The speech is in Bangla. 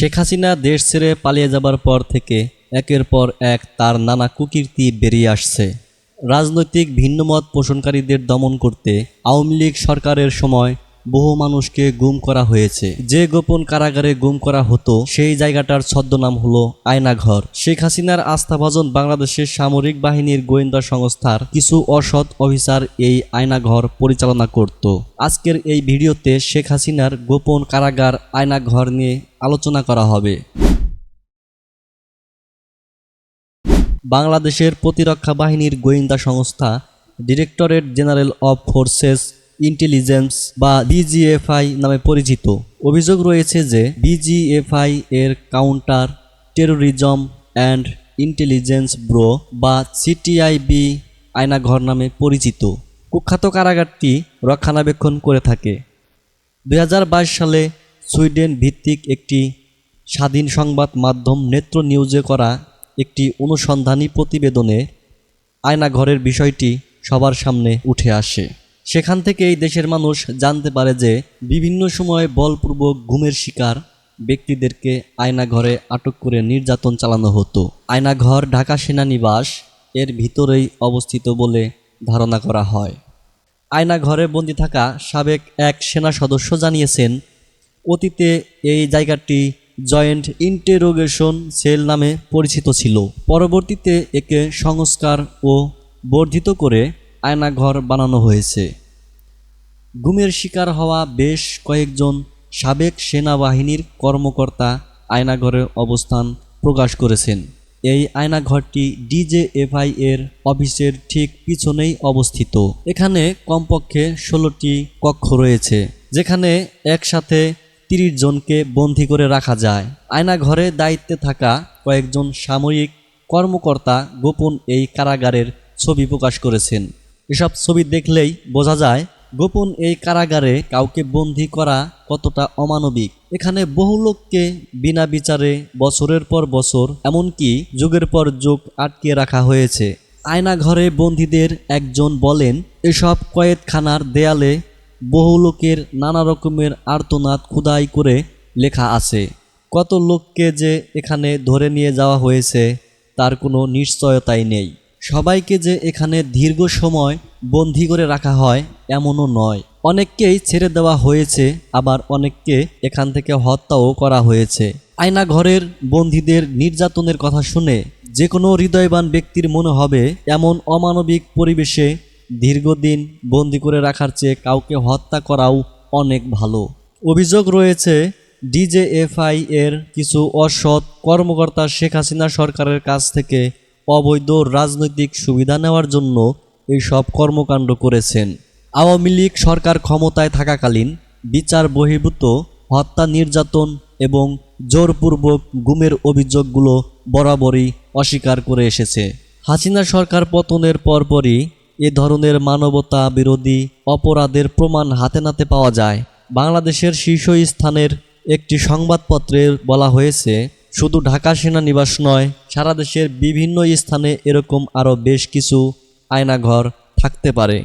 শেখ হাসিনা দেশ ছেড়ে পালিয়ে যাবার পর থেকে একের পর এক তার নানা কুকীর্তি বেরিয়ে আসছে। রাজনৈতিক ভিন্নমত পোষণকারীদের দমন করতে আওয়ামী লীগ সরকারের সময় বহু মানুষকে গুম করা হয়েছে। যে গোপন কারাগারে গুম করা হতো, সেই জায়গাটার ছদ্মনাম হলো আয়নাঘর। শেখ হাসিনার আস্থাভাজন বাংলাদেশের সামরিক বাহিনীর গোয়েন্দা সংস্থার কিছু অসৎ অফিসার এই আয়নাঘর পরিচালনা করত। আজকের এই ভিডিওতে শেখ হাসিনার গোপন কারাগার আয়নাঘর নিয়ে আলোচনা করা হবে। বাংলাদেশের প্রতিরক্ষা বাহিনীর গোয়েন্দা সংস্থা, Directorate General of Forces Intelligence বা বিজিএফআই নামে পরিচিত। অভিযোগ রয়েছে যে বিজিএফআই এর counter terrorism and intelligence bureau বা সিটিআইবি আয়নাঘর নামে পরিচিত। কুখ্যাত কারাগারটি রক্ষণাবেক্ষণ করে থাকে। দু হাজার বাইশ সালে সুইডেন ভিত্তিক একটি স্বাধীন সংবাদ মাধ্যম নেত্র নিউজে করা একটি অনুসন্ধানী প্রতিবেদনে আয়নাঘরের বিষয়টি সবার সামনে উঠে আসে। সেখান থেকেই দেশের মানুষ জানতে পারে যে বিভিন্ন সময়ে বলপূর্বক ঘুমের শিকার ব্যক্তিদেরকে আয়নাঘরে আটক করে নির্যাতন চালানো হতো। আয়নাঘর ঢাকা সেনানিবাস এর ভিতরেই অবস্থিত বলে ধারণা করা হয়। আয়নাঘরে বন্দি থাকা সাবেক এক সেনা সদস্য জানিয়েছেন, অতীতে এই জায়গাটি জয়েন্ট ইন্টেরোগেশন সেল নামে পরিচিত ছিল। পরবর্তীতে একে সংস্কার ও বর্ধিত করে আয়নাঘর বানানো হয়েছে। গুমের শিকার হওয়া বেশ কয়েকজন সাবেক সেনাবাহিনীর কর্মকর্তা আয়নাঘরের অবস্থান প্রকাশ করেছেন। এই আয়নাঘরটি ডিজেএফআই এর অফিসের ঠিক পিছনেই অবস্থিত। এখানে কমপক্ষে ষোলোটি কক্ষ রয়েছে, যেখানে একসাথে তিরিশ জনকে বন্দী করে রাখা যায়। আয়নাঘরে দায়িত্বে থাকা কয়েকজন সাময়িক কর্মকর্তা গোপন এই কারাগারের ছবি প্রকাশ করেছেন। এসব ছবি দেখলেই বোঝা যায় গোপন এই কারাগারে কাউকে বন্দি করা কতটা অমানবিক? এখানে বহু লোককে বিনা বিচারে বছরের পর বছর, এমনকি যুগের পর যুগ আটকে রাখা হয়েছে। আয়না ঘরে বন্দীদের একজন বলেন, এসব কয়েদখানার দেয়ালে বহু লোকের নানা রকমের আর্তনাদ খুদাই করে লেখা আছে। কত লোককে যে এখানে ধরে নিয়ে যাওয়া হয়েছে, তার কোনো নিশ্চয়তাই নেই। সবাইকে যে এখানে দীর্ঘ সময় বন্দি করে রাখা হয়, এমনও নয়। অনেককেই ছেড়ে দেওয়া হয়েছে, আবার অনেককে এখান থেকে হত্যাও করা হয়েছে। আয়না ঘরের বন্দীদের নির্যাতনের কথা শুনে যে কোনো হৃদয়বান ব্যক্তির মনে হবে, এমন অমানবিক পরিবেশে দীর্ঘদিন বন্দি করে রাখার চেয়ে কাউকে হত্যা করাও অনেক ভালো। অভিযোগ রয়েছে, ডিজেএফআই এর কিছু অসৎ কর্মকর্তা শেখ হাসিনা সরকারের কাছ থেকে অবৈধ রাজনৈতিক সুবিধা নেওয়ার জন্য এই সব কর্মকাণ্ড করেছেন। আওয়ামী লীগ সরকার ক্ষমতায় থাকাকালীন বিচার বহির্ভূত, হত্যা নির্যাতন এবং জোরপূর্বক গুমের অভিযোগগুলো বরাবরই অস্বীকার করে এসেছে। হাসিনা সরকার পতনের পরপরই এ ধরনের মানবতা বিরোধী অপরাধের প্রমাণ হাতে নাতে পাওয়া যায়। বাংলাদেশের শীর্ষস্থানের একটি সংবাদপত্রে বলা হয়েছে, শুধু ঢাকা সেনানিবাস নয়, সারা দেশের বিভিন্ন স্থানে এরকম আরও বেশ কিছু আয়নাঘর থাকতে পারে।